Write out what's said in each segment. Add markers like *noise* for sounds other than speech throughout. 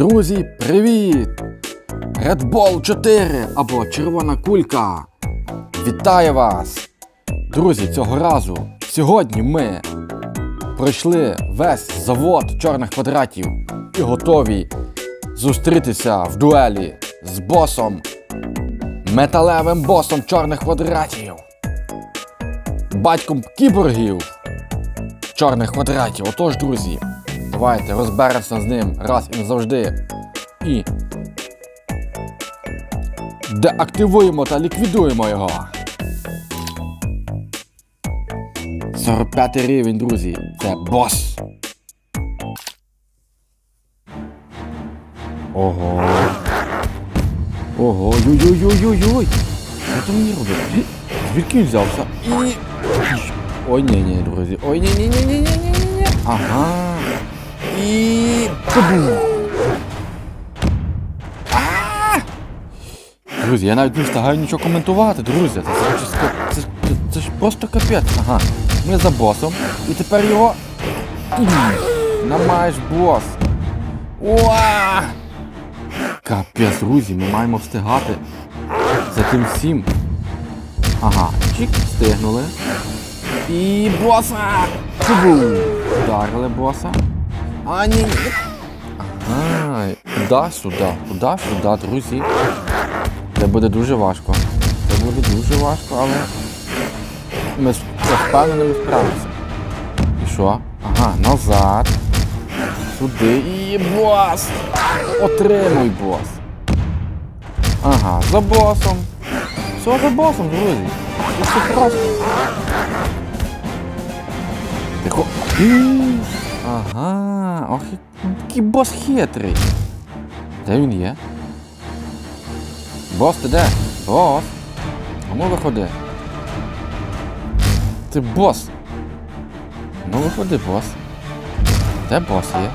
Друзі, привіт! Red Bull 4 або Червона кулька. Вітаю вас! Друзі, цього разу сьогодні ми пройшли весь завод чорних квадратів і готові зустрітися в дуелі з босом, металевим босом чорних квадратів, батьком кіборгів чорних квадратів. Отож, друзі, Давайте розберемося з ним раз і назавжди. І деактивуємо та ліквідуємо його. 45 рівень, друзі. Це бос. Ого. Ого, ой-ой-ой-ой-ой! Що ти мені робить? Звідки він взявся? І... Ой, ні-ні, друзі. Ой, ні-ні-ні-ні-ні-ні-ні. Ага. І. Друзі, я навіть не встигаю нічого коментувати, друзі. Це, це, це, це, це, ж просто капець. Ага. Ми за босом. І тепер його. Намаєш бос. Уа! Капець, друзі, ми маємо встигати за тим всім. Ага, чик, встигнули. І боса! Вдарили боса. А, ні, ні. Ага, туди-сюди, туди-сюди, друзі. Це буде дуже важко. Це буде дуже важко, але ми я справимося. І що? Ага, назад. Сюди і бос! Отримуй бос. Ага, за босом. Все за босом, друзі. Все просто. Тихо. Ага, ох, який бос хитрий. Де він є? Бос, ти де? Бос. А ну виходи. Ти бос. Ну виходи, бос. Де бос є?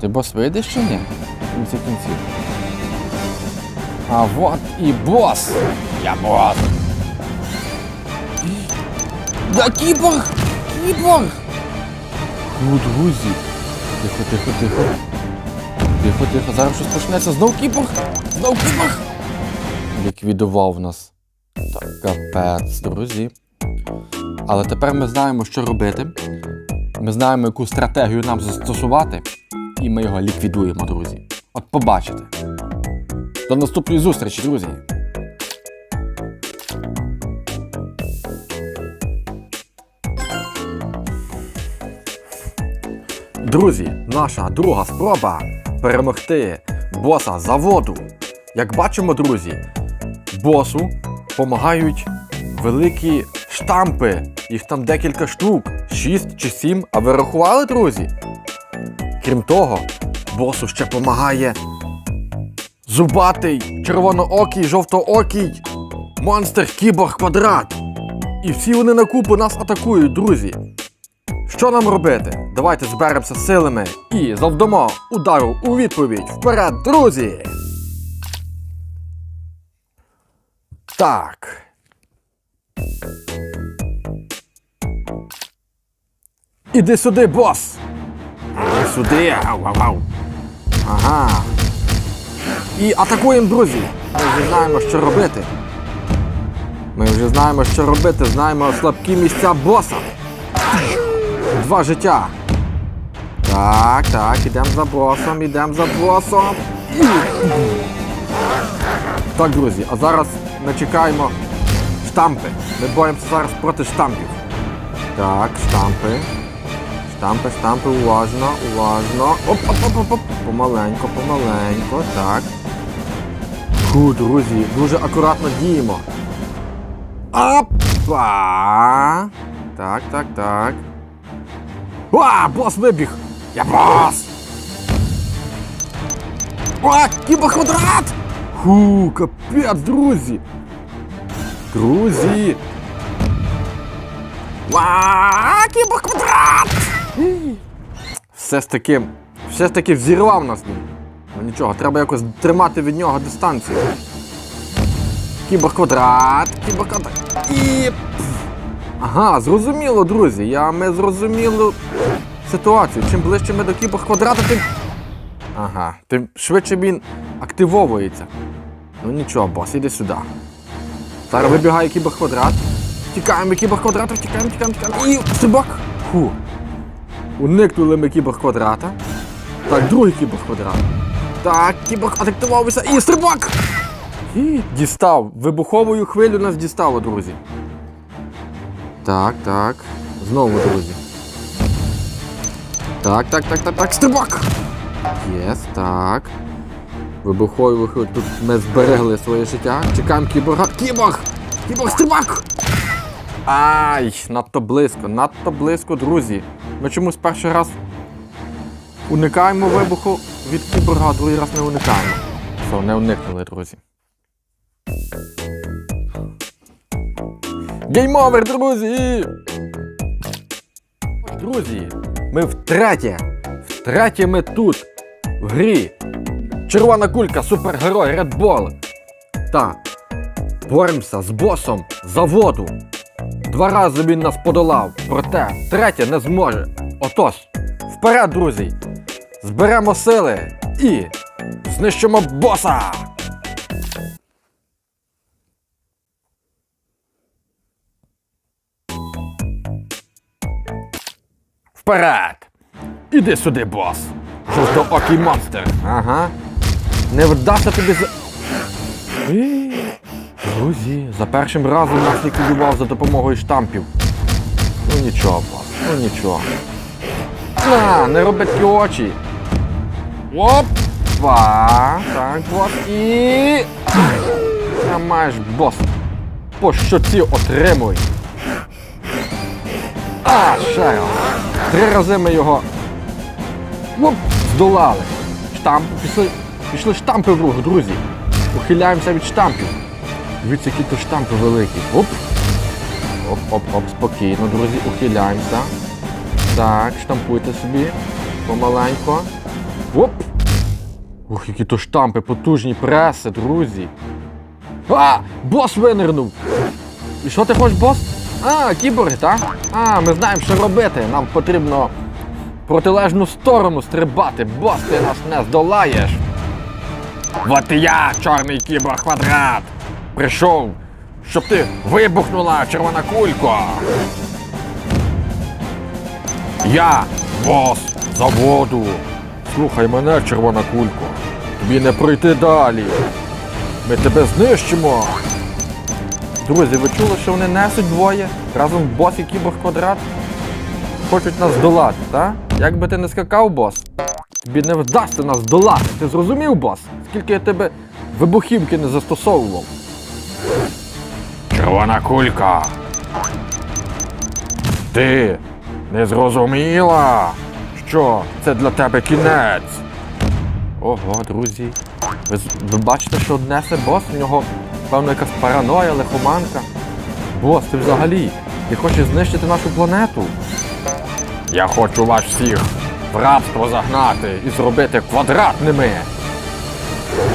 Ти бос вийдеш чи ні? В кінці кінців. А вот і бос! Я бос! *gasps* Да кіборг! Кіборг! Ну, друзі! Тихо, тихо, тихо. Тихо, тихо, зараз щось почнеться. Знов кіборг! Знов кіборг! Ліквідував нас. Так, капець, друзі. Але тепер ми знаємо, що робити. Ми знаємо, яку стратегію нам застосувати, і ми його ліквідуємо, друзі. От побачите. До наступної зустрічі, друзі! Друзі, наша друга спроба перемогти боса заводу. Як бачимо, друзі, босу допомагають великі штампи. Їх там декілька штук, 6 чи 7. А ви рахували, друзі? Крім того, босу ще допомагає зубатий, червоноокий, жовтоокий монстр кіборг квадрат. І всі вони на купу нас атакують, друзі. Що нам робити? Давайте зберемося силами і завдамо удару у відповідь. Вперед, друзі! Так. Іди сюди, бос! Іди сюди! Ау, ау, ау. Ага. І атакуємо, друзі! Ми вже знаємо, що робити. Ми вже знаємо, що робити, знаємо слабкі місця боса. Два життя. Так, так, ідемо за босом, ідемо за босом. Так, друзі, а зараз ми чекаємо штампи. Ми боремося зараз проти штампів. Так, штампи. Штампи, штампи, уважно, уважно. Оп, оп, оп, оп, оп. Помаленько, помаленько, так. Фу, друзі, дуже акуратно діємо. Опа! Так, так, так. А, бос вибіг! Я бос! А, кібоквадрат! Фу, капець, друзі! Друзі! А, кібоквадрат! Все ж таки, все ж таки взірвав нас він. Ну нічого, треба якось тримати від нього дистанцію. Кіберквадрат, кіберквадрат. І. Ага, зрозуміло, друзі. Я ми зрозуміло ситуацію. Чим ближче ми до кіберквадрата, тим. Ага, тим швидше він активовується. Ну нічого, бос, іди сюди. Зараз вибігає кіберквадрат. Тікаємо від кіберквадрата, тікаємо, тікаємо, тікаємо. І стрибок. Фу. Уникнули ми кіберквадрата. Так, другий кіберквадрат. Так, кібер активувався і стрибок! І дістав. Вибуховою хвилю нас дістало, друзі. Так, так. Знову, друзі. Так, так, так, так, так, стрибок! Єс, так. Вибуховою хвилю. Тут ми зберегли своє життя. Чекаємо кіборга. Кіборг! Кіборг, стрибок! Ай, надто близько, надто близько, друзі. Ми чомусь перший раз уникаємо вибуху від кіборга, а другий раз не уникаємо. Все, не уникнули, друзі. Геймовер, друзі! Друзі, ми втретє. Втретє ми тут. В грі. Червона кулька, супергерой, Bull. Та боремося з босом заводу. Два рази він нас подолав, проте третє не зможе. Отож, вперед, друзі! Зберемо сили і знищимо боса! Вперед! Іди сюди, бос! Жовтоокий монстр! Ага. Не вдасться тобі за. Друзі, за першим разом нас ліквідував за допомогою штампів. Ну нічого, бос, ну нічого. На, не роби такі очі. Оп! Два. Так, бос. І. А маєш, бос. По щоці отримуй. А, ще раз. Три рази ми його. Оп, здолали. Штамп, пішли, пішли штампи в рух, друзі. Ухиляємося від штампів. Дивіться, які то штампи великі. Оп. Оп, оп, оп, спокійно, друзі, ухиляємося. Так, штампуйте собі. Помаленько. Оп! Ух, які то штампи, потужні преси, друзі. А! Бос винирнув! І що ти хочеш, бос? А, кіборги, так? А, ми знаємо, що робити. Нам потрібно протилежну сторону стрибати. Бос, ти нас не здолаєш. От і я, чорний кібор квадрат. Прийшов, щоб ти вибухнула червона кулька. Я бос заводу. Слухай мене, червона кулько. Тобі не пройти далі. Ми тебе знищимо. Друзі, ви чули, що вони несуть двоє разом бос і кібор квадрат? Хочуть нас здолати, так? Як би ти не скакав, бос, тобі не вдасться нас здолати. Ти зрозумів, бос? Скільки я тебе вибухівки не застосовував? Червона кулька. Ти не зрозуміла, що це для тебе кінець. Ого, друзі. Ви, ви бачите, що несе бос? В нього, певно, якась параноя, лихоманка. Бос, ти взагалі. Ти хочеш знищити нашу планету? Я хочу вас всіх в рабство загнати і зробити квадратними.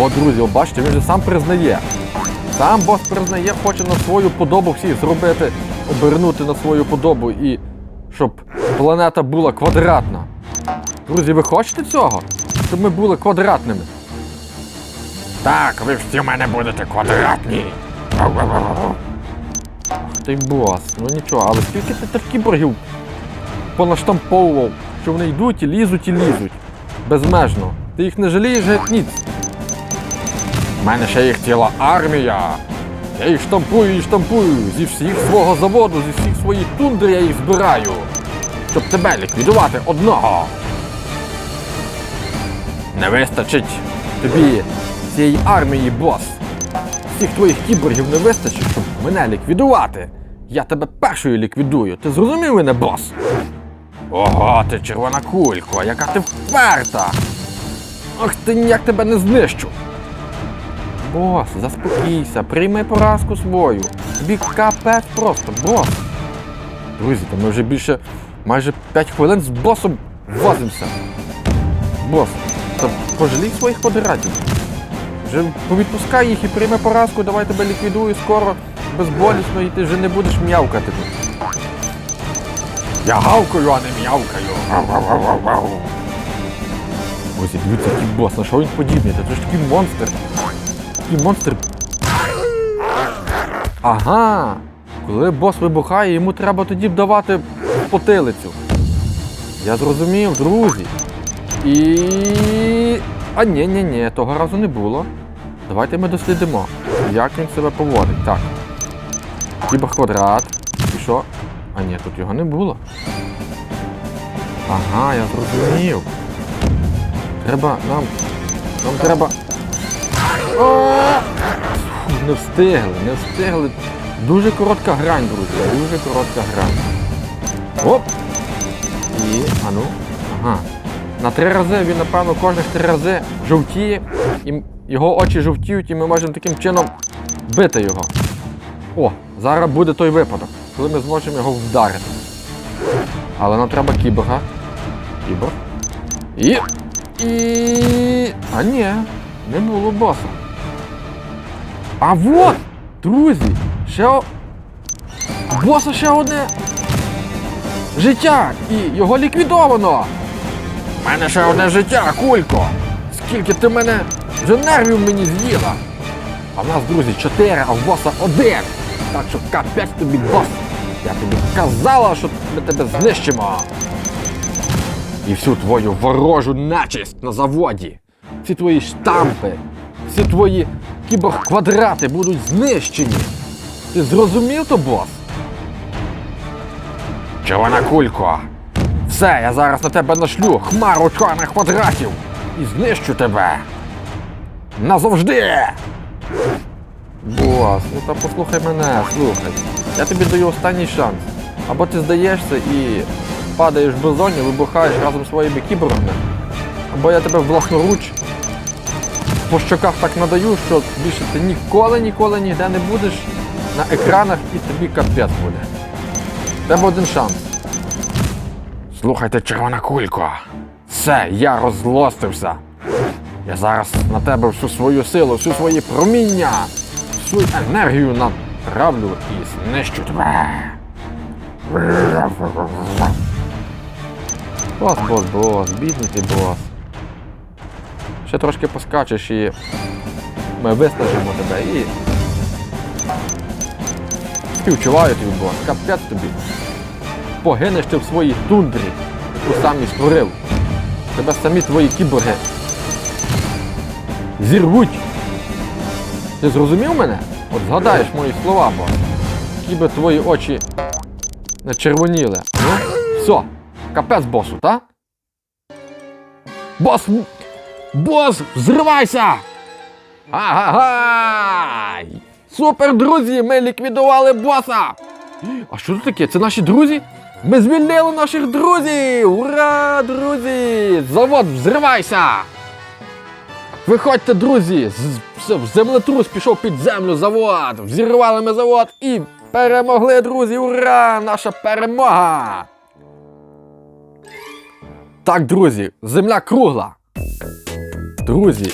О, друзі, бачите, він же сам признає. Сам бос признає, хоче на свою подобу всіх зробити, обернути на свою подобу і щоб планета була квадратна. Друзі, ви хочете цього? Щоб ми були квадратними. Так, ви всі в мене будете квадратні. Ти бос, ну нічого, але скільки ти тих кіборгів понаштамповував, що вони йдуть і лізуть і лізуть. Безмежно. Ти їх не жалієш геть ніц. У мене ще їх ціла армія. Я їх штампую і штампую. Зі всіх свого заводу, зі всіх своїх тундр я їх збираю. Щоб тебе ліквідувати одного. Не вистачить тобі цієї армії, бос. Всіх твоїх кіборгів не вистачить, щоб мене ліквідувати. Я тебе першою ліквідую. Ти зрозумів мене, бос? Ого, ти червона кулько, яка ти вперта! Ох ти ніяк тебе не знищу. Бос, заспокійся, прийми поразку свою. Тобі капець просто, бос. Друзі, та ми вже більше майже 5 хвилин з босом возимося. Бос, та пожалій своїх квадратів. Вже повідпускай їх і прийми поразку, давай тебе ліквідую скоро, безболісно, і ти вже не будеш м'явкати. Я гавкаю, а не м'явкаю. Ось дивіться, який бос, на що він подібний? Це ж такий монстр. Такий монстр. Ага. Коли бос вибухає, йому треба тоді б давати потилицю. Я зрозумів, друзі. І. А ні, ні, ні, того разу не було. Давайте ми дослідимо, як він себе поводить. Так. Кіберквадрат. І що? А ні, тут його не було. Ага, я зрозумів. Треба нам. Нам треба. Фу, Не встигли, не встигли. Дуже коротка грань, друзі. Дуже коротка грань. Оп! І. А ну. Ага. На три рази він, напевно, кожних три рази жовтіє, і його очі жовтіють, і ми можемо таким чином бити його. О, зараз буде той випадок, коли ми зможемо його вдарити. Але нам треба кіборга. Кіборг. І. І. А ні, не було боса. А вот! Друзі! Ще. о- Боса ще одне. Життя! І його ліквідовано! У мене ще одне життя, кулько! Скільки ти мене вже нервів мені з'їла! А в нас, друзі, чотири, а в боса один! Так що капець тобі, бос! Я тобі казала, що ми тебе знищимо! І всю твою ворожу начисть на заводі! Всі твої штампи, всі твої кіборг-квадрати будуть знищені! Ти зрозумів то, бос? Червона кулько! Все, я зараз на тебе нашлю хмару чорних квадратів і знищу тебе. Назавжди! Бос, ну та послухай мене, слухай. Я тобі даю останній шанс. Або ти здаєшся і падаєш в безоні, вибухаєш разом своїми кіборгами, або я тебе власноруч по щоках так надаю, що більше ти ніколи, ніколи ніде не будеш на екранах і тобі капець буде. Тебе один шанс. Слухайте, червона кулько. Все, я розлостився. Я зараз на тебе всю свою силу, всю свої проміння, всю енергію направлю і знищу тебе. Бос, бос, бос, бідний ти бос. Ще трошки поскачеш і ми виснажимо тебе і. Співчуваю тобі, бос, капець тобі. Погинеш ти в своїй тундрі, яку сам і створив. Тебе самі твої кіборги зірвуть. Ти зрозумів мене? От згадаєш мої слова, бо кіби твої очі не червоніли. Ну, все, капець босу, та? Бос! Бос, взривайся! Ага! Супер, друзі! Ми ліквідували боса! А що тут таке? Це наші друзі? Ми звільнили наших друзів! Ура, друзі! Завод, взривайся! Виходьте, друзі! Землетрус пішов під землю завод! Взірвали ми завод і перемогли, друзі! Ура! Наша перемога! Так, друзі, земля кругла. Друзі,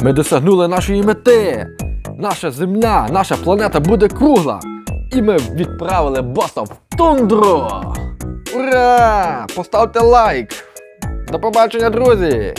ми досягнули нашої мети. Наша земля, наша планета буде кругла. І ми відправили боса в тундру. Ура! Поставте лайк! До побачення, друзі!